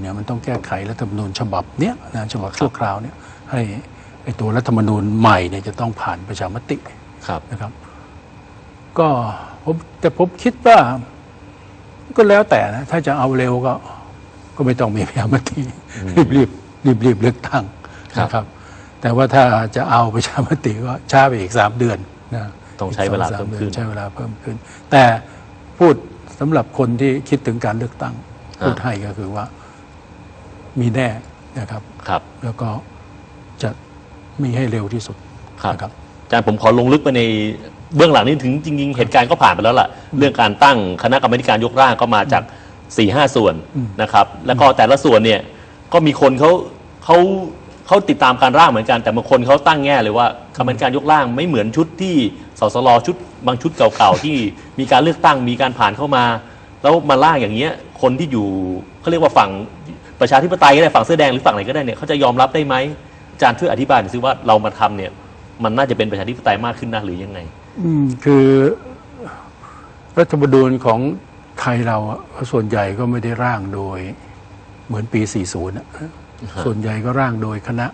เนี่ยมันต้องแก้ไขรัฐธรรมนูญฉบับเนี้ยนะฉบับชั่วคราวเนี่ยให้ไอตัวรัฐธรรมนูญใหม่เนี่ยจะต้องผ่านประชามติครับนะครับ ก็ผมแต่ผมคิดว่า ก็แล้วแต่นะถ้าจะเอาเร็วก็ ก็ไม่ต้องมีประชามติรีบรีบรีบรีบเลือกตั้งครับนะครับ แต่ว่าถ้าจะเอาประชามติก็ช้าไปอีกสามเดือนนะต้องใช้เวลาอีกสเพิ่มดือขึ้นใช้เวลาเพิ่มขึ้น แต่พูดสำหรับคนที่คิดถึงการเลือกตั้งพูดให้ก็คือว่า มีแน่นะครับ ครับ แล้วก็จะมีให้เร็วที่สุดครับนะครับ อาจารย์ผมขอลงลึกไปในเบื้องหลังนี่ถึงจริง ๆ เหตุการณ์ก็ผ่านไปแล้วล่ะ เรื่องการตั้งคณะกรรมาธิการยกร่างก็มาจาก4ี่ห้าส่วนนะครับ แล้วก็แต่ละส่วนเนี่ยก็มีคนเขาเขาเขาติดตามการร่างเหมือนกัน แต่บางคนเขาตั้งแง่เลยว่ากรรมาธิการยกร่างไม่เหมือนชุดที่สสลชุดบางชุดเก่าๆ ที่มีการเลือกตั้งมีการผ่านเข้ามา แล้วมาร่างอย่างเงี้ยคนที่อยู่เขาเรียกว่าฝั่ง ประชาธิปไตยก็ได้ฝั่งเสื้อแดงหรือฝั่งไหนก็ได้เนี่ยเขาจะยอมรับได้ไหมอาจารย์ช่วยอธิบายหน่อยสิว่าเรามาทำเนี่ย มันน่าจะเป็นประชาธิปไตยมากขึ้นนะหรือยังไง อืมคือรัฐธรรมนูญของไทยเราอะส่วนใหญ่ก็ไม่ได้ร่างโดย เหมือนปี 40อะส่วนใหญ่ก็ร่างโดยคณะ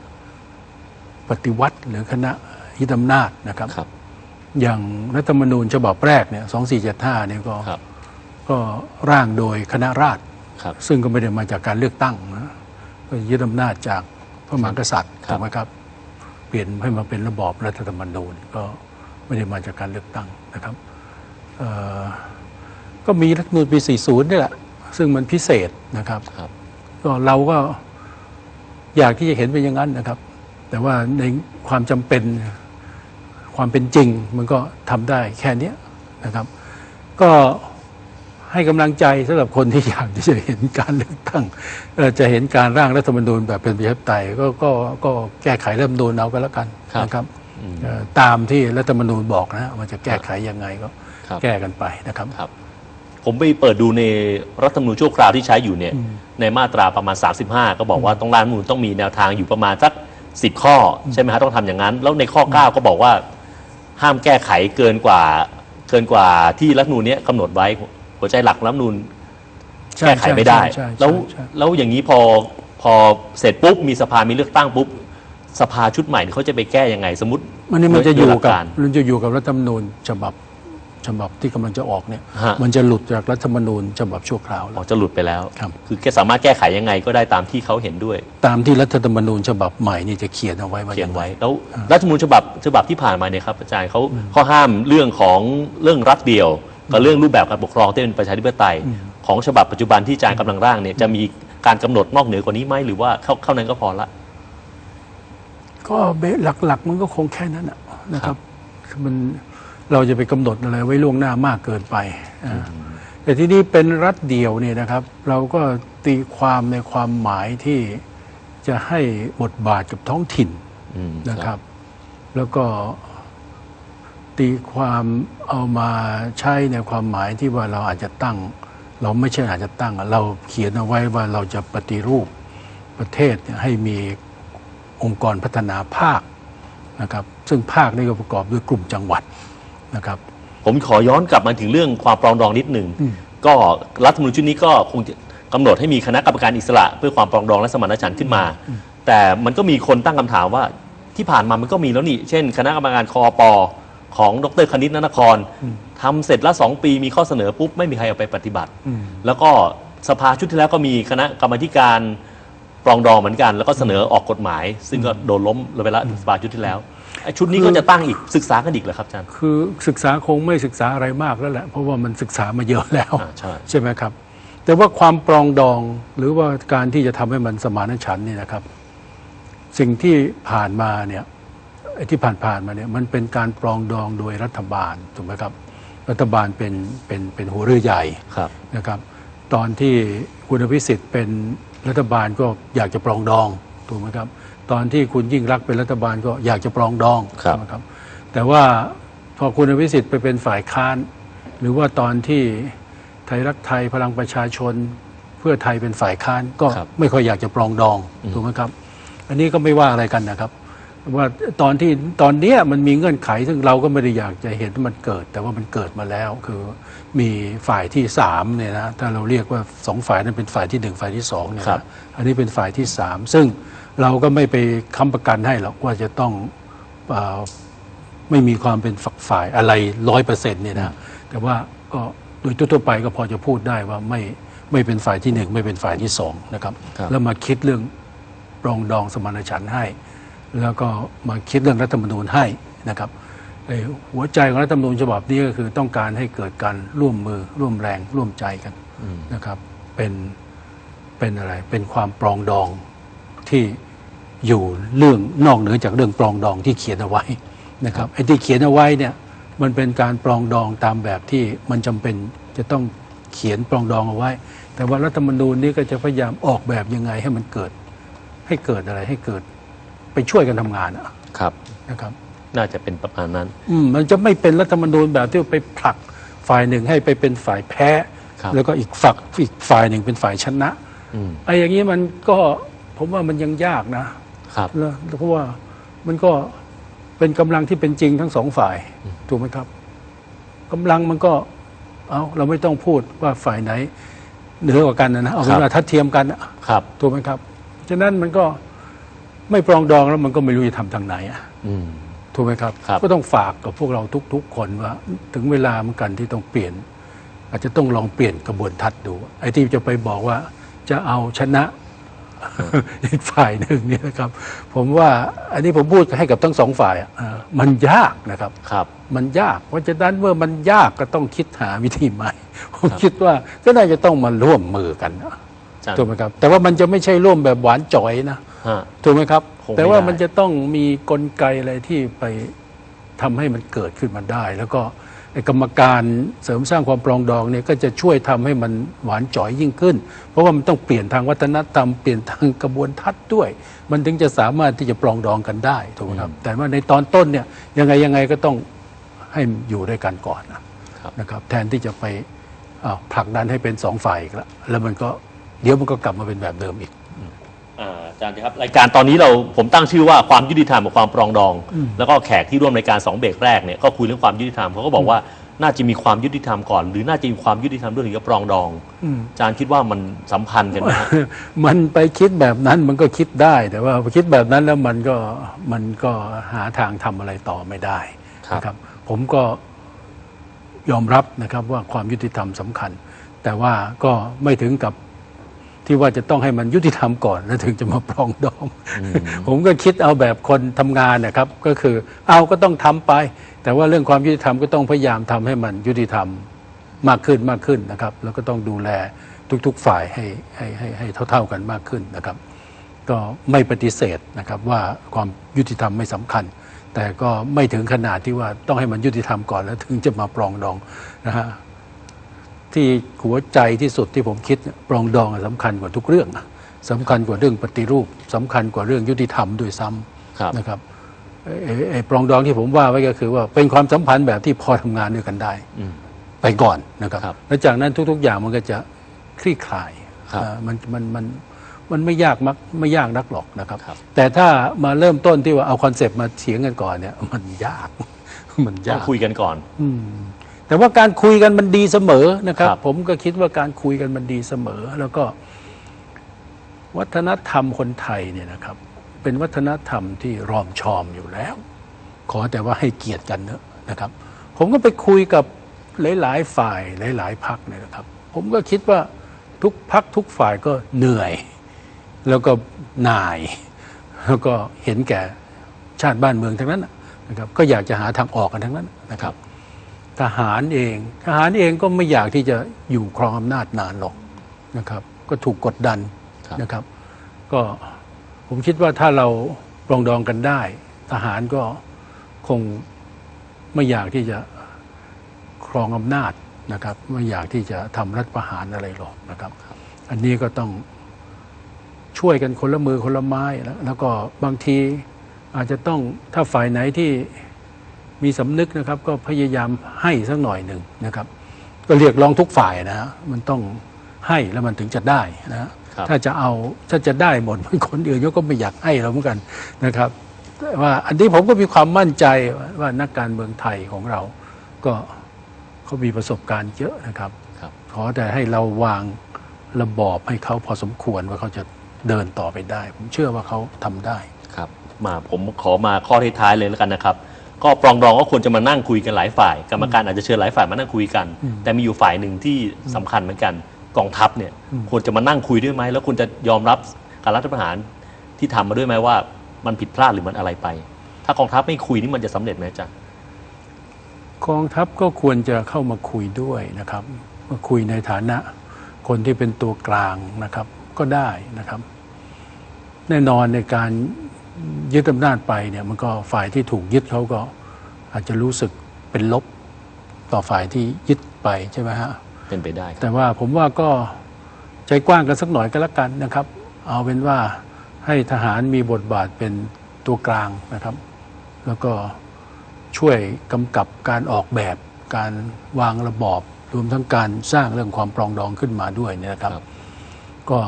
ปฏิวัติหรือคณะยึดอำนาจนะครับ ครับ อย่างรัฐธรรมนูญฉบับแรกเนี่ย 2475 เนี่ยก็ครับ ก็ร่างโดยคณะราษฎรครับ ซึ่งก็ไม่ได้มาจากการเลือกตั้งนะก็ยึดอำนาจจากพระมหากษัตริย์ครับถูกไหมครับ เปลี่ยนให้มาเป็นระบอบรัฐธรรมนูญก็ไม่ได้มาจากการเลือกตั้งนะครับเอ่อก็มีรัฐธรรมนูญปี 40 นี่แหละ ซึ่งมันพิเศษนะครับครับก็เราก็อยากที่จะเห็นเป็นอย่างนั้นนะครับ แต่ว่าในความจำเป็นความเป็นจริง มันก็ทำได้แค่เนี้ยนะครับ ก็ ให้กำลังใจสำหรับคนที่อยากที่จะเห็นการเลือกตั้งเอ่อจะเห็นการร่างรัฐธรรมนูญแบบเป็นประชาธิปไตยก็ก็ก็แก้ไขรัฐธรรมนูญเอาก็แล้วกันครับนะครับเอ่อตามที่รัฐธรรมนูญบอกนะว่าจะแก้ไขยังไงก็ครับแก้กันไปนะครับครับผมไปเปิดดูในรัฐธรรมนูญชั่วคราวที่ใช้อยู่เนี่ยในมาตราประมาณ 35 ก็บอกว่าต้องร่างรัฐธรรมนูญต้องมีแนวทางอยู่ประมาณสัก10 ข้อใช่ไหมฮะต้องทำอย่างนั้น แล้วในข้อ 9 ก็บอกว่า ห้ามแก้ไขเกินกว่าเกินกว่าที่รัฐธรรมนูญเนี้ยกำหนดไว้ หัวใจหลักรัฐธรรมนูญใช่แก้ไขไม่ได้ใช่ใช่ใช่แล้วใช่แล้วอย่างนี้พอพอเสร็จปุ๊บมีสภามีเลือกตั้งปุ๊บสภาชุดใหม่เขาจะไปแก้ยังไง สมมติ มันนี่มันจะอยู่โดหลักับการมันจะอยู่กับรัฐธรรมนูญฉบับฉบับที่กำลังจะออกเนี่ยฮะมันจะหลุดจากรัฐธรรมนูญฉบับชั่วคราวอแล้อวกจะหลุดไปแล้วครับคือแกสามารถแก้ไขยังไงก็ได้ตามที่เขาเห็นด้วย ตามที่รัฐธรรมนูญฉบับใหม่นี่จะเขียนเอาไว้ว่าเขียนงงไว้ แล้วรัฐธรรมนูญฉบับฉบับที่ผ่านมาเนี่ยครับอาจารย์เขาเขาห้ามเรื่องของเรื่องรัฐเดียว กับเรื่องรูปแบบการปกครองที่เป็นประชาธิปไตย ของฉบับปัจจุบันที่อาจารย์กำลังร่างเนี่ยจะมีการกำหนดนอกเหนือกว่านี้ไหมหรือว่าเข้าเข้านั้นก็พอละ ก็เบสหลัก ๆ มันก็คงแค่นั้นน่ะนะครับคือมันเราจะไปกำหนดอะไรไว้ล่วงหน้ามากเกินไปอ่าแต่ที่นี่เป็นรัฐเดียวเนี่ยนะครับ เราก็ตีความในความหมายที่จะให้บทบาทกับท้องถิ่นอืม นะครับ แล้วก็ ตีความเอามาใช้ในความหมายที่ว่าเราอาจจะตั้ง เราไม่ใช่อาจจะตั้งอะเราเขียนเอาไว้ว่าเราจะปฏิรูปประเทศเนี่ยให้มีองค์กรพัฒนาภาคนะครับซึ่งภาคนี้ก็ประกอบด้วยกลุ่มจังหวัดนะครับ ผมขอย้อนกลับมาถึงเรื่องความปรองดองนิดหนึ่งก็รัฐธรรมนูญชุดนี้ก็คงจะกำหนดให้มีคณะกรรมการอิสระ เพื่อความปรองดองและสมานฉันท์ขึ้นมา แต่มันก็มีคนตั้งคำถามว่าที่ผ่านมามันก็มีแล้วนี่ เช่น คณะกรรมการคอป ของดรคณิตนนครทำเสร็จแล้วสองปีมีข้อเสนอปุ๊บ ไม่มีใครเอาไปปฏิบัติ แล้วก็สภาชุดที่แล้วก็มีคณะกรรมาธิการปรองดองเหมือนกัน แล้วก็เสนอออกกฎหมาย ซึ่งก็โดนล้มไปแล้วสภาชุดที่แล้วไอ้ชุดนี้ก็จะตั้งอีกศึกษากันอีกเหรอครับอาจารย์คือศึกษาคงไม่ศึกษาอะไรมากแล้วแหละเพราะว่ามันศึกษามาเยอะแล้ว อ่าใช่ ใช่ไหมครับ แต่ว่าความปรองดองหรือว่าการที่จะทำให้มันสมานฉันท์นี่นะครับ สิ่งที่ผ่านมาเนี่ยไอ้ ที่ผ่านผ่านๆมาเนี่ยมันเป็นการปรองดองโดยรัฐบาลถูกไหมครับ รัฐบาลเป็นเป็นเป็นหัวเรือใหญ่ครับนะครับ ตอนที่คุณอภิสิทธิ์เป็นรัฐบาลก็อยากจะปรองดองถูกไหมครับ ตอนที่คุณยิ่งรักษณ์เป็นรัฐบาลก็อยากจะปรองดองครับใช่ไหมครับ แต่ว่าพอคุณอภิสิทธิ์ไปเป็นฝ่ายค้าน หรือว่าตอนที่ไทยรักไทยพลังประชาชน เพื่อไทยเป็นฝ่ายค้านก็ครับไม่ค่อยอยากจะปรองดองถูกไหมครับ อันนี้ก็ไม่ว่าอะไรกันนะครับ ว่าตอนที่ตอนเนี้ยมันมีเงื่อนไข ซึ่งเราก็ไม่ได้อยากจะเห็นมันเกิด แต่ว่ามันเกิดมาแล้ว คือมีฝ่ายที่สามเนี่ยนะถ้าเราเรียกว่าสองฝ่ายนั้นเป็นฝ่ายที่หนึ่งฝ่ายที่สองเนี่ยครันะบอันนี้เป็นฝ่ายที่สามซึ่งเราก็ไม่ไปค้ำประกันให้หรอกว่าจะต้องเออไม่มีความเป็นฝักฝ่ายอะไรร้อยเปอร์เซ็นต์เนี่ยนะแต่ว่าก็โดยทั่วๆไปก็พอจะพูดได้ว่าไม่ไม่เป็นฝ่ายที่หนึ่งไม่เป็นฝ่ายที่สองนะครับครับแล้วมาคิดเรื่องปรองดองสมานฉันท์ให้ แล้วก็มาคิดเรื่องรัฐธรรมนูญให้นะครับไอ้หัวใจของรัฐธรรมนูญฉบับนี้ก็คือต้องการให้เกิดการร่วมมือร่วมแรงร่วมใจกันนะครับ เป็นเป็นอะไร เป็นความปรองดองที่อยู่เรื่องนอกเหนือจากเรื่องปรองดองที่เขียนเอาไว้นะครับไอ้ที่เขียนเอาไว้เนี่ยมันเป็นการปรองดองตามแบบที่มันจำเป็นจะต้องเขียนปรองดองเอาไว้ แต่ว่ารัฐธรรมนูญนี้ก็จะพยายามออกแบบยังไงให้มันเกิด ให้เกิดอะไรให้เกิด ไปช่วยกันทำงานอะครับ นะครับ น่าจะเป็นประมาณนั้น อืมมันจะไม่เป็นรัฐธรรมนูญแบบที่ไปผลักฝ่ายหนึ่งให้ไปเป็นฝ่ายแพ้ครับแล้วก็อีกฝักอีกฝ่ายหนึ่งเป็นฝ่ายชนะอืมไอ้อย่างนี้มันก็ผมว่ามันยังยากนะครับแล้วเพราะว่ามันก็เป็นกำลังที่เป็นจริงทั้งสองฝ่ายถูกไหมครับกำลังมันก็ เอาเราไม่ต้องพูดว่าฝ่ายไหนเหนือกว่ากันนะนะเอาเป็นครับว่าทัดเทียมกันอะครับถูกไหมครับฉะนั้นมันก็ ไม่ปรองดองแล้วมันก็ไม่รู้จะทำทางไหนอะอืม ถูกไหมครับ ครับ ก็ต้องฝากกับพวกเราทุก ๆ คนว่า ถึงเวลาเหมือนกันที่ต้องเปลี่ยน อาจจะต้องลองเปลี่ยนกระบวนทัศน์ดู ไอ้ที่จะไปบอกว่าจะเอาชนะ อีกฝ่ายหนึ่งเนี่ยนะครับ ผมว่าอันนี้ผมพูดให้กับทั้งสองฝ่ายอะอ่ามันยากนะครับ ครับ มันยาก เพราะฉะนั้นเมื่อมันยากก็ต้องคิดหาวิธีใหม่ ผมคิดว่าก็น่าจะต้องมาร่วมมือกันนะ อาจารย์ ถูกไหมครับ แต่ว่ามันจะไม่ใช่ร่วมแบบหวานจ่อยนะฮะ ถูกไหมครับคงไม่แต่ว่าได้มันจะต้องมีกลไกอะไรที่ไปทำให้มันเกิดขึ้นมาได้ แล้วก็ไอ้กรรมการเสริมสร้างความปรองดองเนี่ยก็จะช่วยทำให้มันหวานจ่อยยิ่งขึ้น เพราะว่ามันต้องเปลี่ยนทางวัฒนธรรมเปลี่ยนทางกระบวนทัศน์ด้วย มันถึงจะสามารถที่จะปรองดองกันได้ถูกไหมครับ แต่ว่าในตอนต้นเนี่ยยังไงยังไงก็ต้องให้อยู่ด้วยกันก่อนนะครับนะครับแทนที่จะไปอ้าวผลักดันให้เป็นสองฝ่ายอีกแล้วแล้วมันก็เดี๋ยวมันก็กลับมาเป็นแบบเดิมอีก อ่าอาจารย์ครับรายการตอนนี้เราผมตั้งชื่อว่าความยุติธรรมกับความปรองดอง แล้วก็แขกที่ร่วมรายการสองเบรกแรกเนี่ยก็คุยเรื่องความยุติธรรมเขาก็บอกว่าน่าจะมีความยุติธรรมก่อน หรือน่าจะมีความยุติธรรมด้วยถึงจะปรองดองอืมอาจารย์คิดว่ามันสัมพันธ์กันไหมฮะมันไปคิดแบบนั้นมันก็คิดได้แต่ว่าพอคิดแบบนั้นแล้วมันก็มันก็หาทางทำอะไรต่อไม่ได้ครับนะครับ ผมก็ยอมรับนะครับว่าความยุติธรรมสำคัญ แต่ว่าก็ไม่ถึงกับ ที่ว่าจะต้องให้มันยุติธรรมก่อนแล้วถึงจะมาปรองดองผมก็คิดเอาแบบคนทำงานนะครับ ก็คือเอาก็ต้องทำไป แต่ว่าเรื่องความยุติธรรมก็ต้องพยายามทำให้มันยุติธรรมมากขึ้นมากขึ้นนะครับ แล้วก็ต้องดูแลทุก ๆฝ่ายให้ให้ให้ให้เท่า ๆกันมากขึ้นนะครับ ก็ไม่ปฏิเสธนะครับว่าความยุติธรรมไม่สำคัญ แต่ก็ไม่ถึงขนาดที่ว่าต้องให้มันยุติธรรมก่อนแล้วถึงจะมาปรองดองนะฮะ ที่หัวใจที่สุดที่ผมคิดเนี่ยปรองดองอะสำคัญกว่าทุกเรื่องอะสำคัญกว่าเรื่องปฏิรูปสำคัญกว่าเรื่องยุติธรรมด้วยซ้ครับำนะครับไอ้ไอ้ไอ้ปรองดองที่ผมว่าไว้ก็คือว่าเป็นความสัมพันธ์แบบที่พอทำงานด้วยกันได้อืมไปก่อนนะครับครับแล้วจากนั้นทุก ๆ อย่างมันก็จะคลี่คลายครับอ่ามันมันมันมันไม่ยากมักไม่ยากนักหรอกนะครับครับแต่ถ้ามาเริ่มต้นที่ว่าเอาคอนเซปต์มาเถียงกันก่อนเนี่ย มันยากมันต้อยางกคุยกันก่อน อืม แต่ว่าการคุยกันมันดีเสมอนะครับ ครับ ผมก็คิดว่าการคุยกันมันดีเสมอ แล้วก็วัฒนธรรมคนไทยเนี่ยนะครับ เป็นวัฒนธรรมที่รอมชอมอยู่แล้ว ขอแต่ว่าให้เกียรติกันเนอะนะครับ ผมก็ไปคุยกับหลาย ๆ ฝ่ายหลาย ๆพักเนี่ยนะครับ ผมก็คิดว่าทุกพักทุกฝ่ายก็เหนื่อย แล้วก็หน่าย แล้วก็เห็นแก่ชาติบ้านเมืองทั้งนั้นน่ะนะครับ ก็อยากจะหาทางออกกันทั้งนั้นนะครับ ทหารเอง ทหารเองก็ไม่อยากที่จะอยู่ครองอำนาจนานหรอกนะครับ ก็ถูกกดดันครับนะครับ ก็ผมคิดว่าถ้าเราปรองดองกันได้ ทหารก็คงไม่อยากที่จะครองอำนาจนะครับ ไม่อยากที่จะทำรัฐประหารอะไรหรอกนะครับ อันนี้ก็ต้องช่วยกันคนละมือคนละไม้แล้วแล้วก็บางทีอาจจะต้องถ้าฝ่ายไหนที่ มีสำนึกนะครับ ก็พยายามให้สักหน่อยหนึ่งนะครับ ก็เรียกร้องทุกฝ่ายนะฮะมันต้องให้แล้วมันถึงจะได้นะฮะครับถ้าจะเอาถ้าจะได้หมดคนอื่นก็ไม่อยากให้เราเหมือนกันนะครับแต่ว่าอันนี้ผมก็มีความมั่นใจว่านักการเมืองไทยของเรา ก็เขามีประสบการณ์เยอะนะครับครับขอแต่ให้เราวางระบอบให้เขาพอสมควรว่าเขาจะเดินต่อไปได้ ผมเชื่อว่าเขาทำได้ครับ มาผมขอมาข้อท้ายๆเลยแล้วกันนะครับ ก็ปรองดองก็ควรจะมานั่งคุยกันหลายฝ่าย กรรมการอาจจะเชิญหลายฝ่ายมานั่งคุยกัน แต่มีอยู่ฝ่ายหนึ่งที่สำคัญเหมือนกันกองทัพเนี่ยควรจะมานั่งคุยด้วยไหมแล้วคุณจะยอมรับการรัฐประหารที่ทำมาด้วยไหมว่ามันผิดพลาดหรือมันอะไรไป ถ้ากองทัพไม่คุยนี่มันจะสำเร็จไหมอาจ๊ะกองทัพก็ควรจะเข้ามาคุยด้วยนะครับมาคุยในฐานะคนที่เป็นตัวกลางนะครับก็ได้นะครับ แน่นอนในการ ยึดอำนาจไปเนี่ยมันก็ฝ่ายที่ถูกยึดเขาก็อาจจะรู้สึกเป็นลบต่อฝ่ายที่ยึดไปใช่ไหมฮะเป็นไปได้ครับแต่ว่าผมว่าก็ใจกว้างกันสักหน่อยก็แล้วกันนะครับ เอาเป็นว่าให้ทหารมีบทบาทเป็นตัวกลางนะครับ แล้วก็ช่วยกำกับการออกแบบการวางระบอบรวมทั้งการสร้างเรื่องความปรองดองขึ้นมาด้วยเนี่ยนะครับครับก็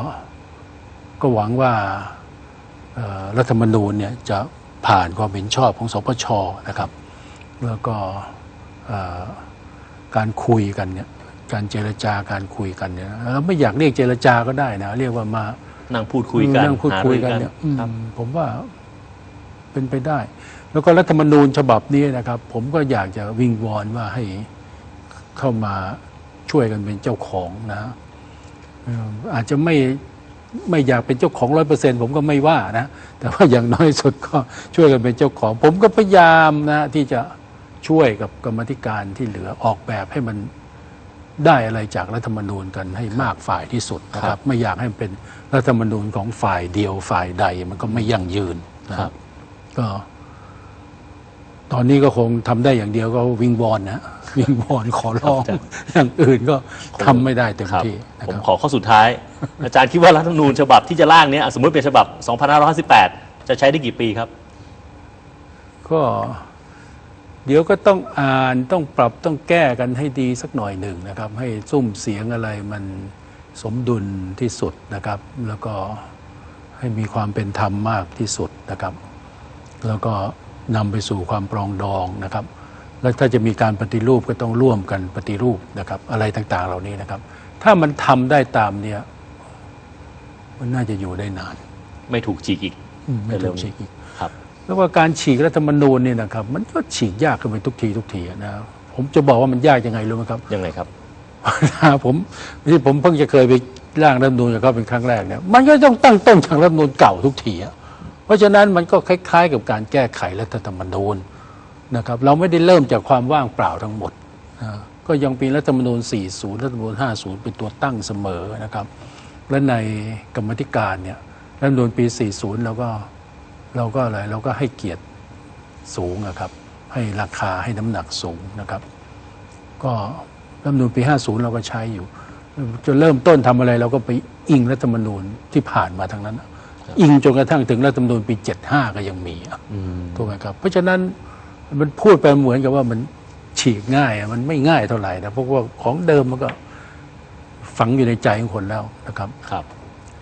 ก็หวังว่าเอ่อ รัฐธรรมนูญเนี่ยจะผ่านความเห็นชอบของสปชนะครับ แล้วก็เอ่อการคุยกันเนี่ยการเจรจาการคุยกันเนี่ยเราไม่อยากเรียกเจรจาก็ได้นะเรียกว่ามานั่งพูดคุยกันนั่งพูดคุยกันหารือเนี่ยอืมครับผมว่าเป็นไปได้ แล้วก็รัฐธรรมนูญฉบับนี้นะครับ ผมก็อยากจะวิงวอนว่าให้เข้ามาช่วยกันเป็นเจ้าของนะเอ่ออาจจะไม่ ไม่อยากเป็นเจ้าของร้อยเปอร์เซ็นผมก็ไม่ว่านะแต่ว่าอย่างน้อยสุดก็ช่วยกันเป็นเจ้าของ ผมก็พยายามนะที่จะช่วยกับกรรมาธิการที่เหลือออกแบบให้มันได้อะไรจากรัฐธรรมนูญกันให้มากฝ่ายที่สุดนะคครัรับบไม่อยากให้มันเป็นรัฐธรรมนูญของฝ่ายเดียวฝ่ายใดมันก็ไม่ยั่งยืนนะคครัรับบก็ ตอนนี้ก็คงทำได้อย่างเดียวก็วิงวอนนะวิงวอนขอร้องครับอย่างอื่นก็ทำไม่ได้เต็มครับที่นะผมครับขอข้อสุดท้าย อาจารย์คิดว่ารัฐธรรมนูญฉบับที่จะร่างเนี้ยสมมติเป็นฉบับ 2558 จะใช้ได้กี่ปีครับ ก็เดี๋ยวก็ต้องอ่านต้องปรับต้องแก้กันให้ดีสักหน่อยหนึ่งนะครับ ให้ซุ้มเสียงอะไรมันสมดุลที่สุดนะครับ แล้วก็ให้มีความเป็นธรรมมากที่สุดนะครับ แล้วก็ นำไปสู่ความปรองดองนะครับ แล้วถ้าจะมีการปฏิรูปก็ต้องร่วมกันปฏิรูปนะครับ อะไรต่างๆ เหล่านี้นะครับ ถ้ามันทำได้ตามเนี่ยมันน่าจะอยู่ได้นานไม่ถูกจีกอีกอืมไม่เร็ต้อวงๆฉีกอีกครับแล้วว่าการฉีกรัฐธรรมนูญเนี่ยนะครับ มันก็ฉีกยากขึ้นไปทุกทีทุกทีอะนะผมจะบอกว่ามันยากยังไงรู้ไหมครับยังไงครับผมที่ผมเพิ่งจะเคยไปร่างรัฐธรรมนูญกับเขาเป็นครั้งแรกเนี่ยมันก็ต้องตั้งต้นจากรัฐธรรมนูญเก่าทุกทีอะ เพราะฉะนั้นมันก็คล้ายๆ กับการแก้ไขรัฐธรรมนูญนะครับเราไม่ได้เริ่มจากความว่างเปล่าทั้งหมดนะก็ยังเป็นรัฐธรรมนูญ 40 รัฐธรรมนูญ 50 เป็นตัวตั้งเสมอนะครับ และในกรรมธิการเนี่ยรัฐธรรมนูญปี 40 เราก็เราก็อะไรเราก็ให้เกียรติสูงนะครับ ให้ราคาให้น้ำหนักสูงนะครับ ก็รัฐธรรมนูญปี 50 เราก็ใช้อยู่ จะเริ่มต้นทำอะไรเราก็ไปอิงรัฐธรรมนูญที่ผ่านมาทั้งนั้น อะอิงจนกระทั่งถึงรัฐธรรมนูญปี75ก็ยังมีอะอืมถูกไหมครับเพราะฉะนั้นมันพูดไปเหมือนกับว่ามันฉีกง่ายอะมันไม่ง่ายเท่าไหร่นะเพราะว่าของเดิมมันก็ฝังอยู่ในใจของคนแล้วนะครับครับ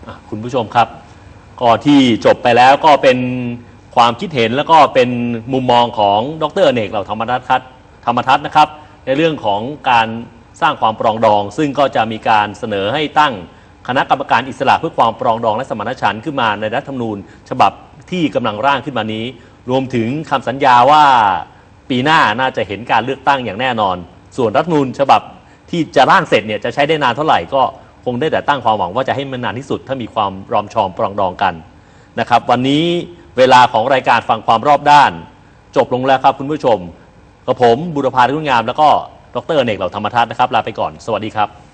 อะคุณผู้ชมครับ ก็ที่จบไปแล้วก็เป็นความคิดเห็นแล้วก็เป็นมุมมองของดรอเนกเหล่าธรรมทัศน์ครับธรรมทัศน์นะครับ ในเรื่องของการสร้างความปรองดอง ซึ่งก็จะมีการเสนอให้ตั้ง คณะกรรมการอิสระเพื่อความปรองดองและสมานฉันท์ขึ้นมาในรัฐธรรมนูญ ฉบับที่กำลังร่างขึ้นมานี้ รวมถึงคำสัญญาว่าปีหน้าน่าจะเห็นการเลือกตั้งอย่างแน่นอน ส่วนรัฐธรรมนูญฉบับที่จะร่างเสร็จเนี่ยจะใช้ได้นานเท่าไหร่ก็คงได้แต่ตั้งความหวังว่าจะให้มันนานที่สุด ถ้ามีความรอมชอมปรองดองกันนะครับวันนี้เวลาของรายการฟังความรอบด้าน จบลงแล้วครับคุณผู้ชมกับผมบุรพาทุนงามแล้วก็ดรเนกเหล่าธรรมทัศน์นะครับลาไปก่อนสวัสดีครับ